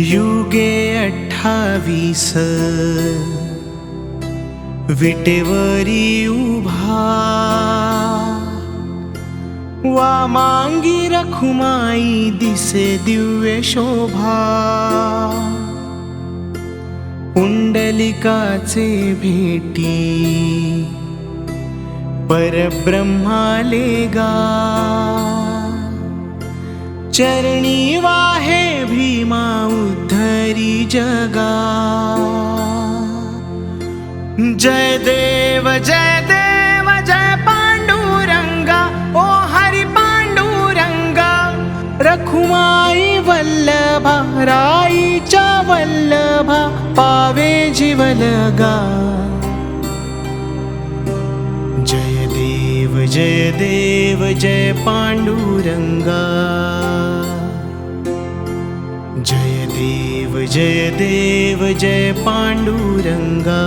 युगे अठ्ठावीस विटेवरी उभा वामांगी रखुमाई दिसे दिव्य शोभा पुंडलिकाचे भेटी परब्रह्माले गा चरणी वाहे भीमा उद्धरी जगा। जय देव जय देव जय पांडुरंगा ओ हरि पांडुरंगा। रखुमाई वल्लभा राईच्या वल्लभा पावे जीवलगा जय देव जय देव जय पांडुरंगा जय देव जय देव जय पांडुरंगा